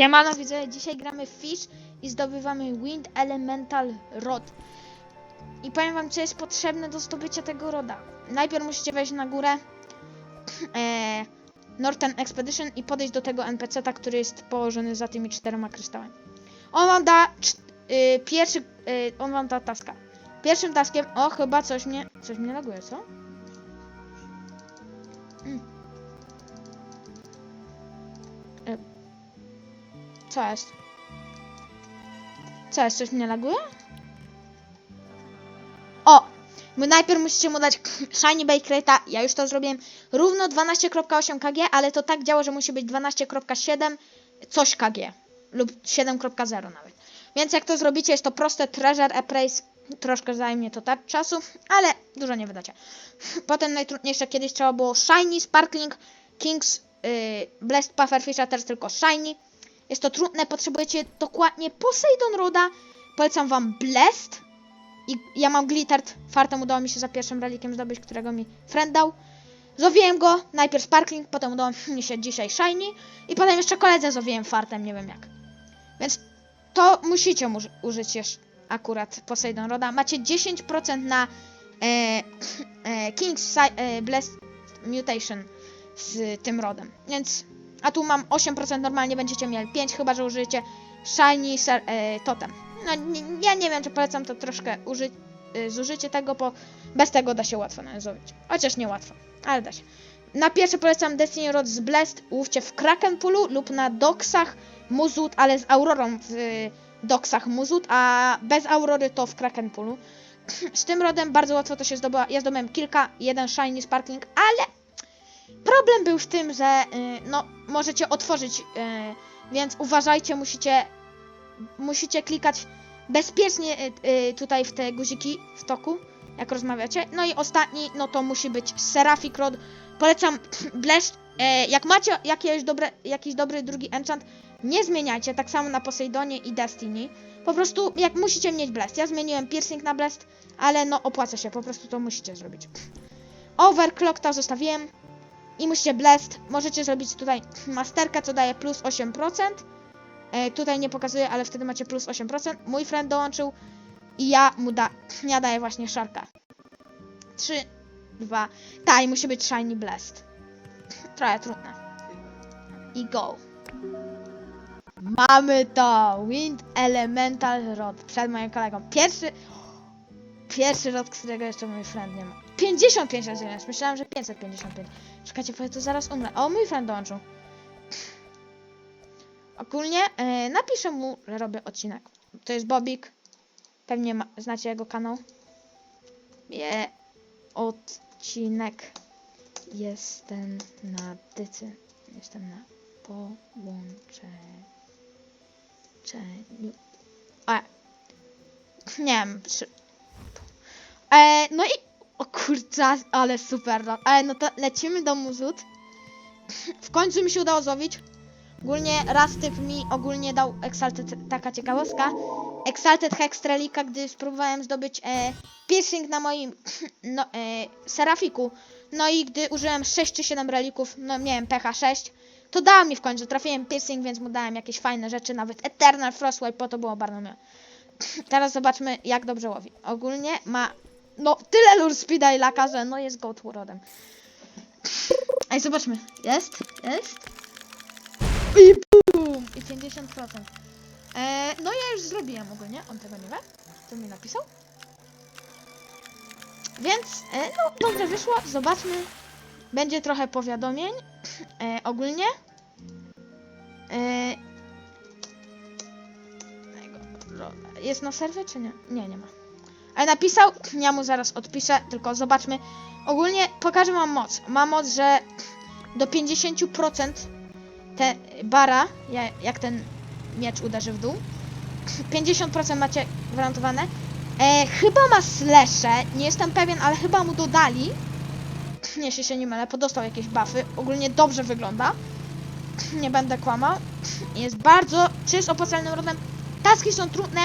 Siemano widzę, dzisiaj gramy Fish i zdobywamy Wind Elemental Rod. I powiem wam, co jest potrzebne do zdobycia tego roda. Najpierw musicie wejść na górę e, Northern Expedition i podejść do tego NPC-ta, który jest położony za tymi czterema kryształami. On wam da y, pierwszy, y, on wam da taska. Pierwszym taskiem, o chyba coś mnie, coś mnie laguje, co? Mm. Co jest? Co jest? Coś mnie laguje? O! My najpierw musicie mu dać Shiny Bakerata. Ja już to zrobiłem równo 12.8 kg, ale to tak działa, że musi być 12.7 coś kg. Lub 7.0 nawet. Więc jak to zrobicie, jest to proste Treasure Appraise. Troszkę zajmie to tak czasu, ale dużo nie wydacie. Potem najtrudniejsze kiedyś trzeba było Shiny, Sparkling, Kings, yy, Blessed Pufferfisha, teraz tylko Shiny. Jest to trudne, potrzebujecie dokładnie Poseidon Roda. Polecam wam Blessed. I ja mam Glittert. Fartem udało mi się za pierwszym relikiem zdobyć, którego mi friend dał. Zowiłem go, najpierw Sparkling, potem udało mi się dzisiaj Shiny. I potem jeszcze koledze zowiłem fartem, nie wiem jak. Więc to musicie mu- użyć jeszcze akurat Poseidon Roda. Macie 10% na e, e, King's e, Blessed Mutation z tym rodem. Więc, a tu mam 8%, normalnie będziecie mieli 5, chyba że użyjecie Shiny ser, e, Totem. No, ja nie wiem, czy polecam to troszkę użyć, e, zużycie tego, bo bez tego da się łatwo nazowić. Chociaż nie łatwo, ale da się. Na pierwsze polecam Destiny Rod z Blessed, łówcie w Krakenpulu lub na Doksach Muzut, ale z Aurorą w y, Doksach Muzut, a bez Aurory to w Krakenpulu. Z tym rodem bardzo łatwo to się zdobyła. Ja zdobyłem kilka, jeden Shiny Sparkling, ale problem był w tym, że y, no, możecie otworzyć, y, więc uważajcie, musicie, musicie klikać bezpiecznie y, tutaj w te guziki w toku, jak rozmawiacie. No i ostatni, no to musi być Seraphic Rod. Polecam Blessed. E, jak macie jakieś dobre, jakiś dobry drugi enchant, nie zmieniajcie, tak samo na Poseidonie i Destiny. Po prostu, jak musicie mieć Blessed. Ja zmieniłem Piercing na Blessed, ale no opłaca się, po prostu to musicie zrobić. Overclock to zostawiłem. I musicie Blessed. Możecie zrobić tutaj Masterka, co daje plus 8%. E, tutaj nie pokazuję, ale wtedy macie plus 8%. Mój friend dołączył i ja mu da, ja daję właśnie Sharka. 3, 2, ta i musi być Shiny Blessed. Trochę trudne. I go. Mamy to! Wind Elemental Rod. Przed moim kolegą. Pierwszy... Pierwszy rod, którego jeszcze mój friend nie ma. 55 razy jest. Myślałem, że 555. Czekajcie, bo to zaraz umrę. O, mój friend dołączył. Ogólnie e, napiszę mu, że robię odcinek. To jest Bobik. Pewnie ma, znacie jego kanał. Je, odcinek. Jestem na dycy. Jestem na połączeniu. A. Nie wiem. E, no i. O kurczę, ale super. no. E, no to lecimy do Muzut. W końcu mi się udało zowić. Ogólnie raz typ mi ogólnie dał Exalted, taka ciekawostka. Exalted Hextrelika, gdy spróbowałem zdobyć e, piercing na moim no, e, Serafiku. No i gdy użyłem 6 czy 7 relików, no miałem PH 6, to dał mi w końcu. Trafiłem piercing, więc mu dałem jakieś fajne rzeczy, nawet Eternal Frostwipe, po to było bardzo miłe. Teraz zobaczmy, jak dobrze łowi. Ogólnie ma, no, tyle lure speeda i laka, że no jest goat rodem. Ej, zobaczmy. Jest, jest. I bum! I 50%. E, no ja już zrobiłem ogólnie, on tego nie wie. To mi napisał. Więc, e, no dobrze wyszło, zobaczmy. Będzie trochę powiadomień e, ogólnie. E, jest na serwie czy nie? Nie, nie ma. Ale napisał, ja mu zaraz odpiszę, tylko zobaczmy. Ogólnie pokażę wam moc. Ma moc, że do 50% te bara, ja- jak ten miecz uderzy w dół, 50% macie gwarantowane. E, chyba ma slesze, nie jestem pewien, ale chyba mu dodali. Jeśli się nie mylę, podostał jakieś buffy. Ogólnie dobrze wygląda. Nie będę kłamał. Jest bardzo, czy jest opłacalnym rodem. Taski są trudne.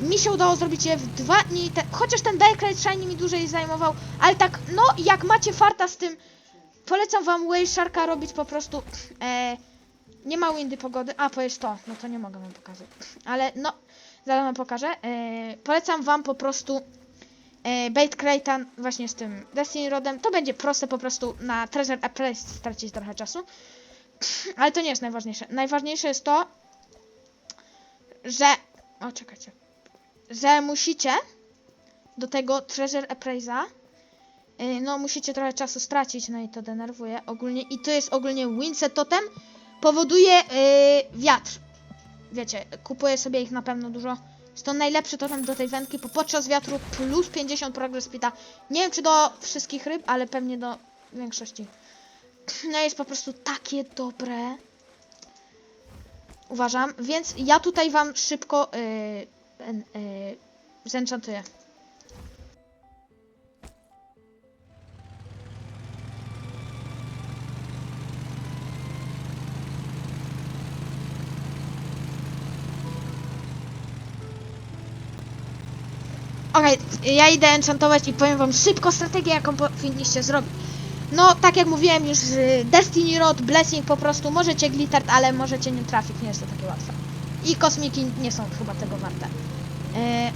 Mi się udało zrobić je w dwa dni. Te, chociaż ten Backlight Shiny mi dłużej zajmował. Ale tak, no jak macie farta z tym, polecam wam Wave Sharka robić po prostu. E, Nie ma windy pogody. A, to to. No to nie mogę wam pokazać. Ale no, zaraz wam pokażę. E, polecam wam po prostu e, Bait Crate'a właśnie z tym Destiny Rodem. To będzie proste po prostu na Treasure a Place stracić trochę czasu. Ale to nie jest najważniejsze. Najważniejsze jest to, że... O, czekajcie. Że musicie do tego Treasure Appraise'a yy, no musicie trochę czasu stracić, no i to denerwuje ogólnie. I to jest ogólnie Windset Totem. Powoduje yy, wiatr. Wiecie, kupuję sobie ich na pewno dużo. Jest to najlepszy totem do tej wędki, bo podczas wiatru plus 50 progress speeda. Nie wiem czy do wszystkich ryb, ale pewnie do większości. No jest po prostu takie dobre. Uważam, więc ja tutaj wam szybko yy, en- yy, zenchantuję. Okej, ja idę enchantować i powiem wam szybko strategię, jaką powinniście zrobić. No, tak jak mówiłem już, z Destiny Road, Blessing po prostu, możecie glittert, ale możecie nie trafić, nie jest to takie łatwe. I kosmiki nie są chyba tego warte. Eee,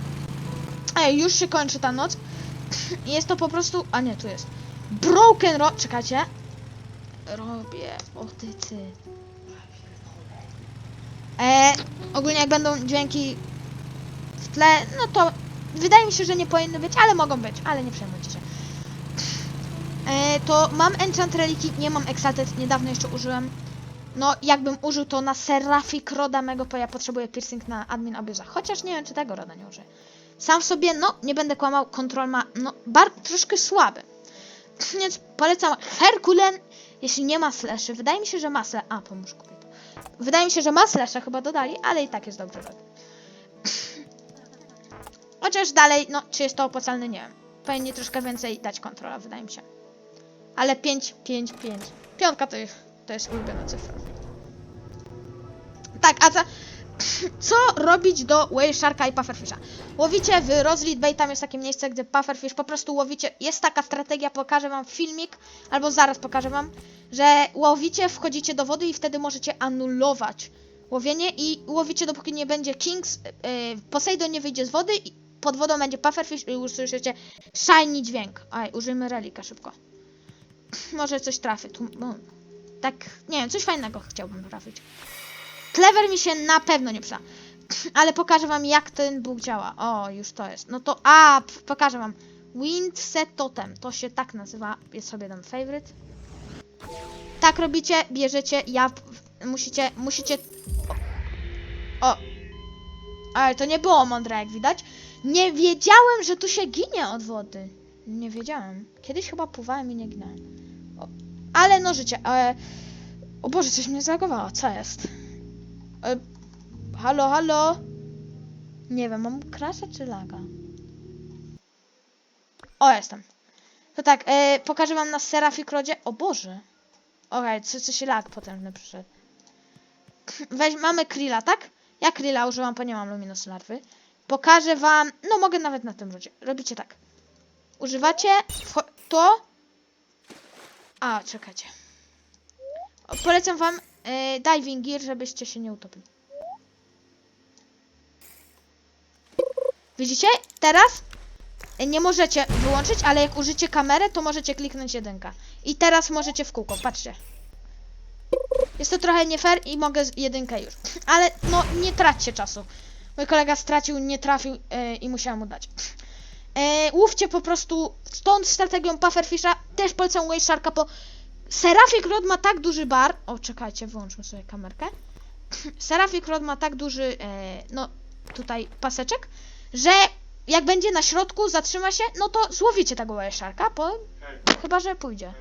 ej, już się kończy ta noc. Jest to po prostu, a nie, tu jest. Broken Road, czekajcie. Robię otycy. Eee, ogólnie jak będą dźwięki w tle, no to wydaje mi się, że nie powinny być, ale mogą być, ale nie przejmujcie się. E, to mam enchant reliki, nie mam exalted, niedawno jeszcze użyłem. No, jakbym użył to na Seraphic Roda mego, bo ja potrzebuję piercing na admin abuza. Chociaż nie wiem, czy tego Roda nie użyję. Sam sobie, no, nie będę kłamał, kontrol ma, no, bar troszkę słaby. Więc polecam Herkulen, jeśli nie ma slashy. Wydaje mi się, że ma slash. A, pomóż kupię to. Wydaje mi się, że ma slasha chyba dodali, ale i tak jest dobrze robię. Chociaż dalej, no, czy jest to opłacalne, nie wiem. Powinni troszkę więcej dać kontrola, wydaje mi się. Ale 5, 5, 5. Piątka to jest, to jest ulubiona cyfra. Tak, a za, co robić do Whale i Pufferfisha? Łowicie w Rozlit Bay, tam jest takie miejsce, gdzie Pufferfish po prostu łowicie. Jest taka strategia, pokażę wam filmik, albo zaraz pokażę wam, że łowicie, wchodzicie do wody i wtedy możecie anulować łowienie i łowicie dopóki nie będzie Kings, yy, Poseidon nie wyjdzie z wody i pod wodą będzie Pufferfish i usłyszycie shiny dźwięk. Aj, użyjmy relika szybko. Może coś trafię. Tu, no, tak, nie wiem, coś fajnego chciałbym trafić. Clever mi się na pewno nie przyda. Ale pokażę wam jak ten Bóg działa. O, już to jest. No to, a, pokażę wam. Windset Totem, to się tak nazywa. Jest sobie dam favorite. Tak robicie, bierzecie, ja, musicie, musicie, o, o. Ale to nie było mądre, jak widać. Nie wiedziałem, że tu się ginie od wody. Nie wiedziałem. Kiedyś chyba pływałem i nie ginąłem. Ale no życie. E, o Boże, coś mnie zagowało. Co jest? E, halo, halo? Nie wiem, mam krasa czy laga? O, jestem. To tak, e, pokażę wam na Seraphic Rodzie. O Boże. Okej, co, coś lag potężny przyszedł. Weź, mamy Krilla, tak? Ja Krilla używam, bo nie mam Luminous Larwy. Pokażę wam, no mogę nawet na tym rodzie. Robicie tak. Używacie to. A, czekajcie. Polecam wam e, diving gear, żebyście się nie utopili. Widzicie? Teraz nie możecie wyłączyć, ale jak użycie kamerę, to możecie kliknąć jedynka. I teraz możecie w kółko, patrzcie. Jest to trochę nie fair i mogę jedynkę już. Ale no nie traćcie czasu. Mój kolega stracił, nie trafił e, i musiałem mu dać. E, łówcie po prostu stąd strategią Pufferfisha. Też polecam Wave Sharka, bo Seraphic Rod ma tak duży bar. O, czekajcie, wyłączmy sobie kamerkę. Seraphic Rod ma tak duży, e, no tutaj paseczek, że jak będzie na środku, zatrzyma się, no to złowicie tego Wave Sharka, bo chyba, że pójdzie.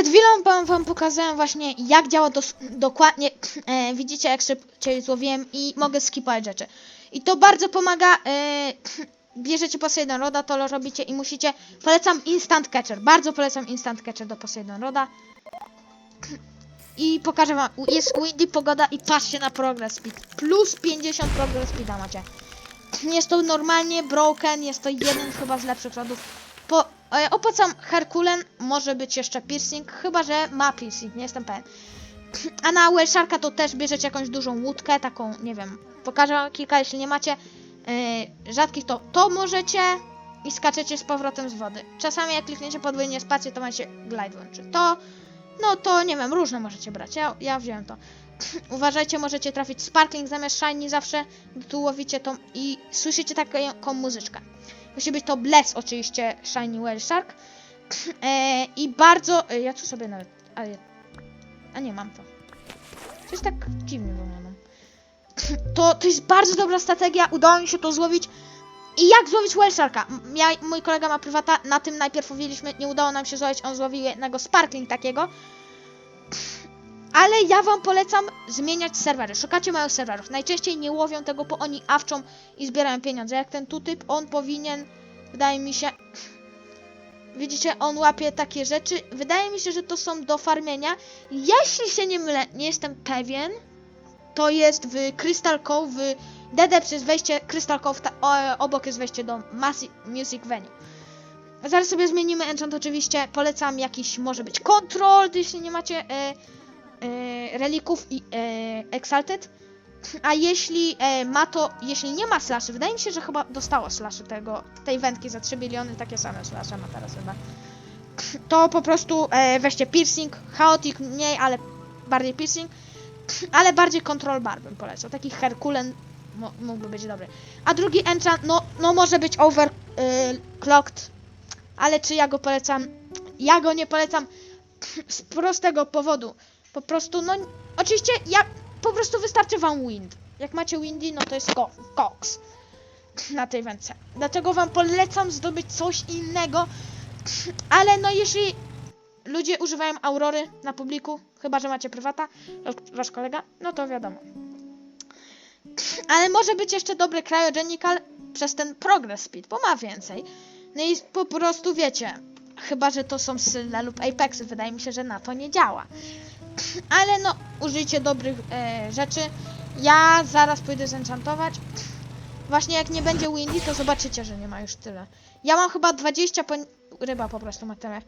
Przed chwilą wam, wam pokazałem właśnie jak działa dos- dokładnie. E, widzicie jak szybciej złowiłem i mogę skipować rzeczy. I to bardzo pomaga. E, bierzecie Poseidon Roda, to robicie i musicie. Polecam Instant Catcher. Bardzo polecam Instant Catcher do Poseidon Roda. I pokażę wam. Jest windy pogoda i patrzcie na progress speed. Plus 50 progress speeda macie. Jest to normalnie broken, jest to jeden chyba z lepszych rodów. Po, e, opłacam Herkulen, może być jeszcze piercing, chyba że ma piercing, nie jestem pewien. A na Welsharka to też bierzecie jakąś dużą łódkę, taką, nie wiem, pokażę kilka, jeśli nie macie e, rzadkich, to to możecie i skaczecie z powrotem z wody. Czasami jak klikniecie podwójnie spację, to macie glide włączy. To, no to nie wiem, różne możecie brać, ja, ja wziąłem to. Uważajcie, możecie trafić sparkling zamiast shiny zawsze, gdy tu łowicie tą i słyszycie taką muzyczkę. Musi być to Bless oczywiście, Shiny Whale Shark. E, I bardzo... e, Ja tu sobie nawet... A, a nie, mam to. Coś tak dziwnie wygląda. To, to jest bardzo dobra strategia, udało mi się to złowić. I jak złowić Whale Sharka? M- Ja, mój kolega ma prywata, na tym najpierw mówiliśmy, nie udało nam się złowić, on złowił jednego sparkling takiego. Ale ja wam polecam zmieniać serwery. Szukacie małych serwerów. Najczęściej nie łowią tego, bo oni awczą i zbierają pieniądze. Jak ten tu typ, on powinien, wydaje mi się, widzicie, on łapie takie rzeczy. Wydaje mi się, że to są do farmienia. Jeśli się nie mylę, nie jestem pewien, to jest w Crystal Cove, w Dedeps jest wejście, Crystal Cove, ta, o, obok jest wejście do Music Venue. Zaraz sobie zmienimy enchant oczywiście, polecam jakiś, może być Control, jeśli nie macie... E, e, relików i e, Exalted. A jeśli e, ma to, jeśli nie ma slashy, wydaje mi się, że chyba dostało slashy tego, tej wędki za 3 biliony, takie same slashe ma teraz chyba. To po prostu e, weźcie piercing, chaotic mniej, ale bardziej piercing, ale bardziej control bar bym polecał. Taki Herkulen mógłby być dobry. A drugi enchant, no, no może być overclocked, ale czy ja go polecam? Ja go nie polecam z prostego powodu. Po prostu, no, oczywiście, ja, po prostu wystarczy wam wind. Jak macie windy, no to jest koks na tej wędce. Dlatego wam polecam zdobyć coś innego, ale no jeśli ludzie używają aurory na publiku, chyba że macie prywata, wasz kolega, no to wiadomo. Ale może być jeszcze dobry cryogenical przez ten progress speed, bo ma więcej. No i po prostu wiecie, chyba że to są Sylle lub Apexy, wydaje mi się, że na to nie działa. Ale no, użyjcie dobrych e, rzeczy. Ja zaraz pójdę zenchantować. Właśnie jak nie będzie windy, to zobaczycie, że nie ma już tyle. Ja mam chyba 20 po... Ryba po prostu ma tyle.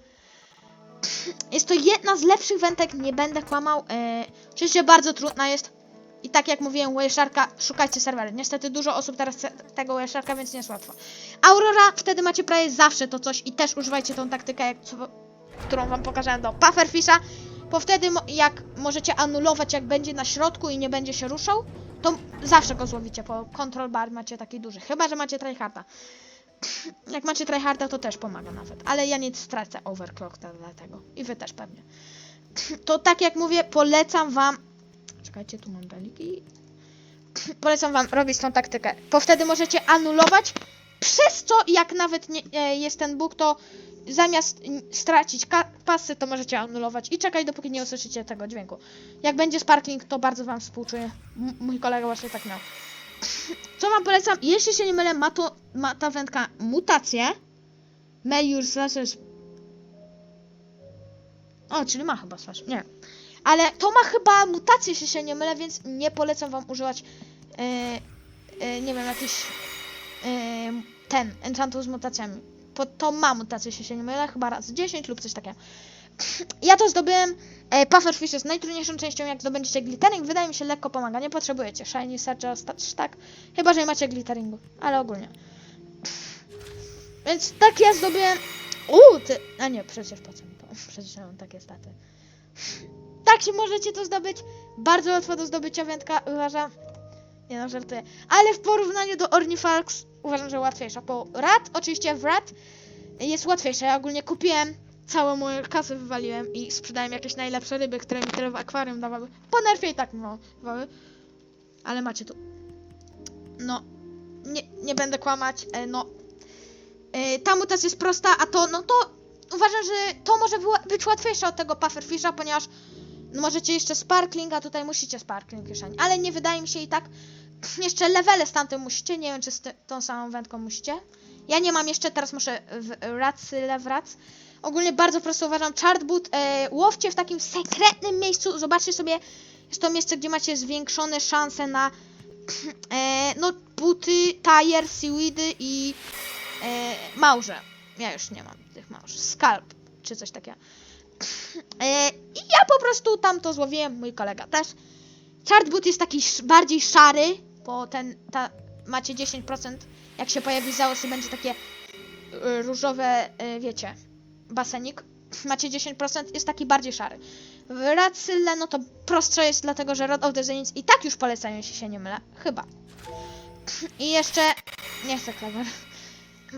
Jest to jedna z lepszych wędek, nie będę kłamał. E, oczywiście bardzo trudna jest. I tak jak mówiłem, Wayszarka, szukajcie serwery. Niestety dużo osób teraz chce tego Wayszarka, więc nie jest łatwo. Aurora, wtedy macie prawie zawsze to coś i też używajcie tą taktykę, jak, co, którą wam pokazałem do Pufferfisha. Bo wtedy jak możecie anulować, jak będzie na środku i nie będzie się ruszał, to zawsze go złowicie, bo control bar macie taki duży. Chyba, że macie tryharda. Jak macie tryharda, to też pomaga nawet. Ale ja nie stracę overclocka dlatego. I wy też pewnie. To tak jak mówię, polecam wam... Czekajcie, tu mam beliki. Polecam wam robić tą taktykę. Bo wtedy możecie anulować, przez co jak nawet nie, e, jest ten bóg, to zamiast stracić pasy, to możecie anulować i czekać, dopóki nie usłyszycie tego dźwięku. Jak będzie sparkling, to bardzo wam współczuję. M- mój kolega właśnie tak miał. Co wam polecam? Jeśli się nie mylę, ma, to, ma ta wędka mutację. Your slashes... O, czyli ma chyba slash. Nie. Ale to ma chyba mutację, jeśli się nie mylę, więc nie polecam wam używać e, e, nie wiem, jakiś e, ten, enchantu z mutacjami. Po, to ma mutację, jeśli się nie mylę, chyba raz 10 lub coś takiego. Ja to zdobyłem. E, Pufferfish jest najtrudniejszą częścią, jak zdobędziecie glittering. Wydaje mi się lekko pomaga. Nie potrzebujecie shiny, stać tak. Chyba, że nie macie glitteringu, ale ogólnie. Więc tak ja zdobyłem. Uuu, ty. A nie, przecież po co mi to? Przecież mam takie staty. Tak się możecie to zdobyć. Bardzo łatwo do zdobycia wędka, uważam. Nie no, żartuję. Ale w porównaniu do Ornifalx uważam, że łatwiejsza. Bo Rat, oczywiście w Rat jest łatwiejsza. Ja ogólnie kupiłem, całą moją kasę wywaliłem i sprzedałem jakieś najlepsze ryby, które mi tyle w akwarium dawały. Po nerfie i tak mi dawały. Ale macie tu. No, nie, nie będę kłamać. E, no, e, ta mutacja jest prosta, a to, no to uważam, że to może być łatwiejsze od tego pufferfisha, ponieważ no możecie jeszcze sparkling, a tutaj musicie sparkling kieszeni. Ale nie wydaje mi się i tak. Jeszcze levele z tamtym musicie, nie wiem czy z tą samą wędką musicie. Ja nie mam jeszcze, teraz muszę w racy lewrac. Ogólnie bardzo prosto uważam, chartboot, e, łowcie w takim sekretnym miejscu, zobaczcie sobie, jest to miejsce, gdzie macie zwiększone szanse na e, no buty, tire, seaweedy i e, małże. Ja już nie mam tych małż. Skalp, czy coś takiego. E, I ja po prostu tam to złowiłem, mój kolega też. Chartboot jest taki bardziej szary, bo ten, ta, macie 10%, jak się pojawi załosy, będzie takie e, różowe, e, wiecie, basenik. Macie 10%, jest taki bardziej szary. W Racyle, no to prostsze jest, dlatego że Rod of the Zenith i tak już polecają, jeśli się nie mylę. Chyba. I jeszcze, nie chcę klawer.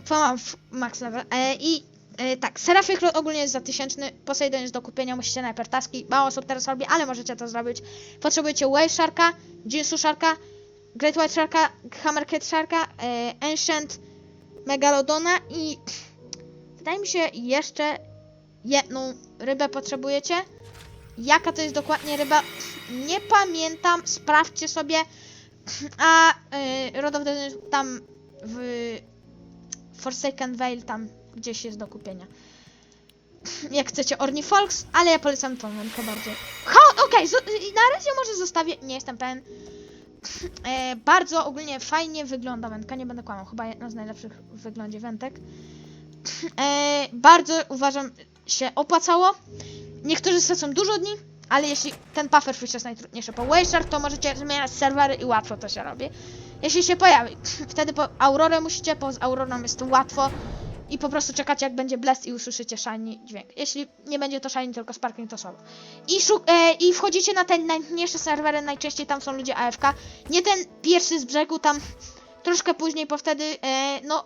Pomam w max level. E, I e, tak, Rod ogólnie jest za tysięczny, Poseidon jest do kupienia, musicie najpierw taski, mało osób teraz robi, ale możecie to zrobić. Potrzebujecie Wave Sharka, Jinsu Sharka, Great White Sharka, Hammerhead Sharka, e, Ancient Megalodona i wydaje mi się jeszcze jedną rybę potrzebujecie. Jaka to jest dokładnie ryba? Nie pamiętam, sprawdźcie sobie. A Rod of the tam w Forsaken Vale tam gdzieś jest do kupienia. Jak chcecie Ornifolks, ale ja polecam tą wędkę bardziej. Okej, i na razie może zostawię, nie jestem pewien. E, bardzo ogólnie fajnie wygląda wędka, nie będę kłamał, chyba jedna z najlepszych w wyglądzie wędek. E, bardzo uważam się opłacało. Niektórzy stracą dużo dni, ale jeśli ten pufferfish jest najtrudniejszy po Wayshark, to możecie zmieniać serwery i łatwo to się robi. Jeśli się pojawi, wtedy po Aurorę musicie, bo z Aurorą jest łatwo i po prostu czekacie jak będzie bless i usłyszycie shiny dźwięk. Jeśli nie będzie to shiny, tylko sparkling, to słabo. I, e, I wchodzicie na te najmniejsze serwery, najczęściej tam są ludzie AFK. Nie ten pierwszy z brzegu, tam troszkę później, bo wtedy, e, no,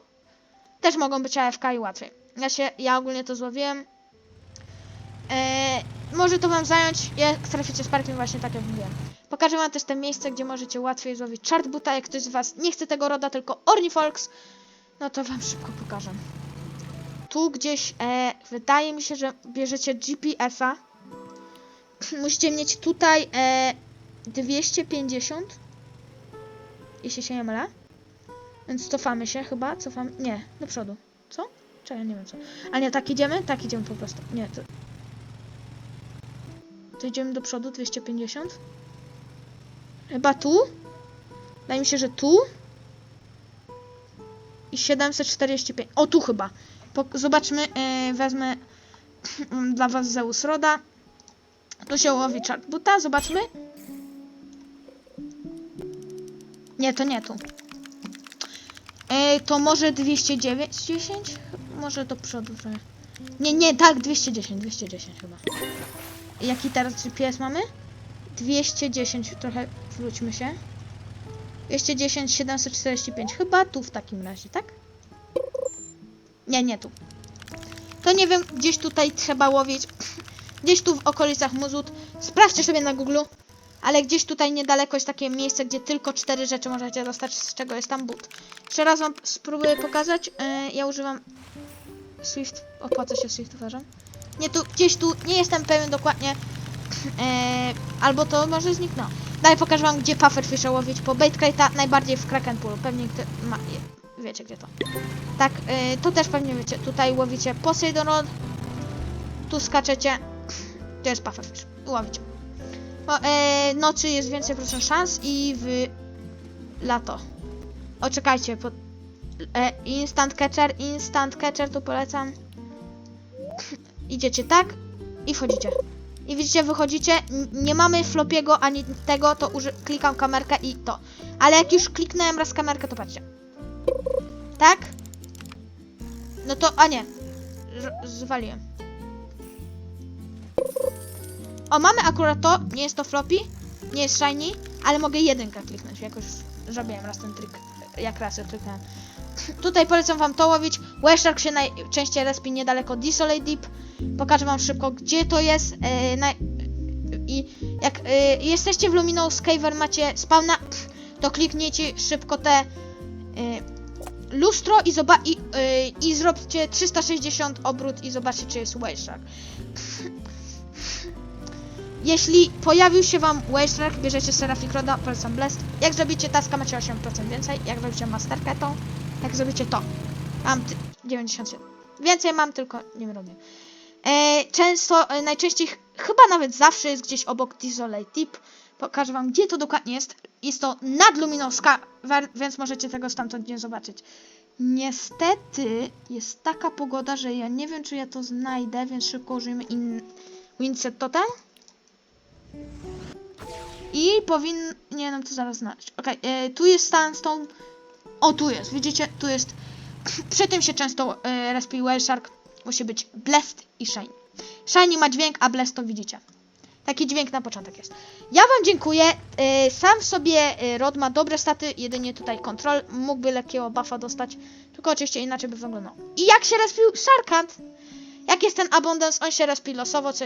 też mogą być AFK i łatwiej. Ja się, ja ogólnie to złowiłem. E, może to wam zająć, jak traficie sparkling właśnie tak jak mówiłem. Pokażę wam też te miejsce, gdzie możecie łatwiej złowić chartbuta, jak ktoś z was nie chce tego roda, tylko Ornifolks, no to wam szybko pokażę. Tu gdzieś, e, wydaje mi się, że bierzecie GPS-a. Musicie mieć tutaj e, 250, jeśli się nie mylę. Więc cofamy się chyba, cofamy, nie, do przodu. Co? Czekaj, nie wiem co. A nie, tak idziemy? Tak idziemy po prostu. Nie, to... To idziemy do przodu, 250. Chyba tu? Wydaje mi się, że tu. I 745. O, tu chyba. Zobaczmy, yy, wezmę dla was Zeus Roda. Tu się łowi chartbuta, zobaczmy. Nie, to nie tu. Ej, to może 209, 10? Może do przodu. Nie, nie, tak, 210, 210 chyba. Jaki teraz GPS mamy? 210, trochę wróćmy się. 210, 745, chyba tu w takim razie, tak? Nie, nie tu. To nie wiem, gdzieś tutaj trzeba łowić. Gdzieś tu w okolicach Muzut. Sprawdźcie sobie na Google. Ale gdzieś tutaj niedaleko jest takie miejsce, gdzie tylko cztery rzeczy możecie dostać, z czego jest tam but. Jeszcze raz wam spróbuję pokazać. Yy, ja używam Swift. Opłaca się Swift, uważam. Nie tu, gdzieś tu, nie jestem pewien dokładnie. Yy, albo to może zniknęło. Dalej pokażę wam, gdzie pufferfisha łowić, bo bait crate'a najbardziej w Kraken. Pewnie kto ma, wiecie gdzie to. Tak, yy, to też pewnie wiecie. Tutaj łowicie Poseidon Rod. Tu skaczecie. To jest pufferfish. Łowicie. Bo, e, nocy jest więcej procent szans i w lato. O, czekajcie, po, e, instant catcher, instant catcher, tu polecam. Idziecie tak i wchodzicie. I widzicie, wychodzicie, nie mamy flopiego ani tego, to klikam kamerkę i to. Ale jak już kliknąłem raz kamerkę, to patrzcie. Tak? No to, a nie. Zwaliłem. O, mamy akurat to, nie jest to floppy, nie jest shiny, ale mogę jedynkę kliknąć, jakoś zrobiłem raz ten trik, jak raz ja kliknąłem. Tutaj polecam wam to łowić, Weshark się najczęściej respi niedaleko Desolate Deep, pokażę wam szybko gdzie to jest, e, na, i jak e, jesteście w Luminous Caver, macie spawna, to kliknijcie szybko te lustro i, zoba- i, yy, i zróbcie 360 obrót i zobaczcie, czy jest Whale Shark. Jeśli pojawił się wam Whale Shark, bierzecie Seraphic Roda, polecam Blast. Jak zrobicie taska, macie 8% więcej. Jak zrobicie Masterkę, to. Jak zrobicie to. Mam ty- 97. Więcej mam, tylko nie robię. E, często, e, najczęściej, ch- chyba nawet zawsze jest gdzieś obok Desolate Tip. Pokażę wam, gdzie to dokładnie jest. Jest to nad Luminoska, wer- więc możecie tego stamtąd nie zobaczyć. Niestety jest taka pogoda, że ja nie wiem, czy ja to znajdę, więc szybko użyjmy in... Windset Totem. I powinienem to zaraz znaleźć. Okej, e, tu jest Sandstone. O, tu jest, widzicie? Tu jest. Przy tym się często e, respi Shark. Musi być Blessed i Shiny. Shiny ma dźwięk, a Blessed to widzicie. Taki dźwięk na początek jest. Ja wam dziękuję. E, sam w sobie e, Rod ma dobre staty, jedynie tutaj kontrol. Mógłby lekkiego buffa dostać, tylko oczywiście inaczej by wyglądał. I jak się respił Sharkant? Jak jest ten Abundance? On się respi losowo, co,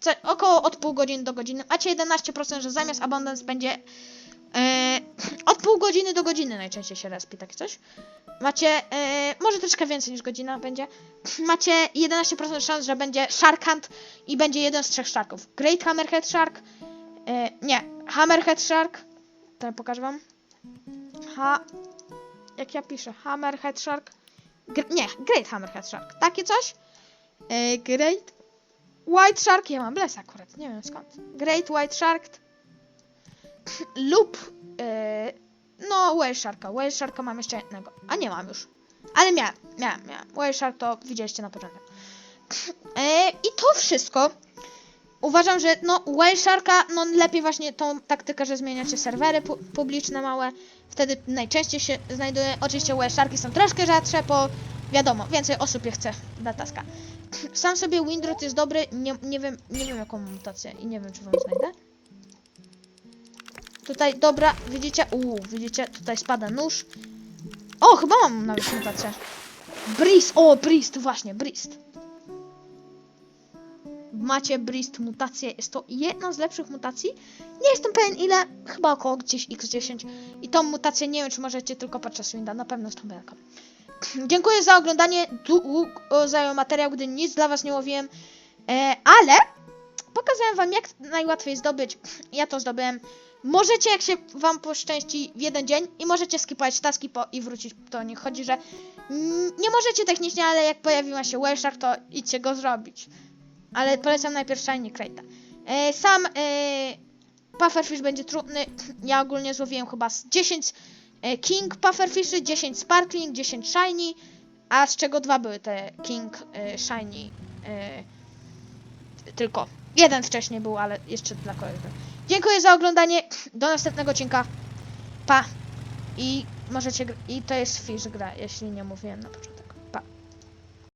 co około od pół godziny do godziny. Macie 11%, że zamiast Abundance będzie od pół godziny do godziny najczęściej się respi, takie coś. Macie, e, może troszkę więcej niż godzina będzie. Macie 11% szans, że będzie Shark Hunt i będzie jeden z trzech Sharków. Great Hammerhead Shark, e, nie, Hammerhead Shark, to pokażę wam. Ha, jak ja piszę, Hammerhead Shark, Gr nie, Great Hammerhead Shark, takie coś. E, great White Shark, ja mam bles akurat, nie wiem skąd. Great White Shark lub e, no Whale. Whale Sharka mam jeszcze jednego, a nie mam już. Ale miałem, miałem, miałem. Whale Shark to widzieliście na początek. E, I to wszystko. Uważam, że no Whale Sharka, no lepiej właśnie tą taktykę, że zmieniacie serwery pu publiczne małe. Wtedy najczęściej się znajduje. Oczywiście Whale Sharki są troszkę rzadsze, bo wiadomo, więcej osób je chce dla taska. Sam sobie Windrot jest dobry, nie, nie wiem, nie wiem jaką mutację i nie wiem czy wam znajdę. Tutaj, dobra, widzicie, uuu, widzicie, tutaj spada nóż. O, chyba mam nawet mutację. Brist, o, Brist, właśnie, Brist. Macie Brist mutację, jest to jedna z lepszych mutacji. Nie jestem pewien ile, chyba około gdzieś x10. I tą mutację nie wiem, czy możecie tylko podczas winda, na pewno z tą belką. Dziękuję za oglądanie, długo zajął materiał, gdy nic dla was nie łowiłem. E, ale pokazałem wam jak najłatwiej zdobyć. Ja to zdobyłem. Możecie, jak się wam poszczęści w jeden dzień i możecie skipować taski po i wrócić. To nie chodzi, że nie możecie technicznie, ale jak pojawiła się Whale Shark, to idźcie go zrobić. Ale polecam najpierw Shiny Crate'a. E, sam e, Pufferfish będzie trudny. Ja ogólnie złowiłem chyba z 10 e, King Pufferfishy, 10 Sparkling, 10 Shiny, a z czego dwa były te King e, Shiny. E, tylko. Jeden wcześniej był, ale jeszcze dla kogoś. Dziękuję za oglądanie. Do następnego odcinka. Pa. I możecie. I to jest Fish gra, jeśli nie mówiłem na początku.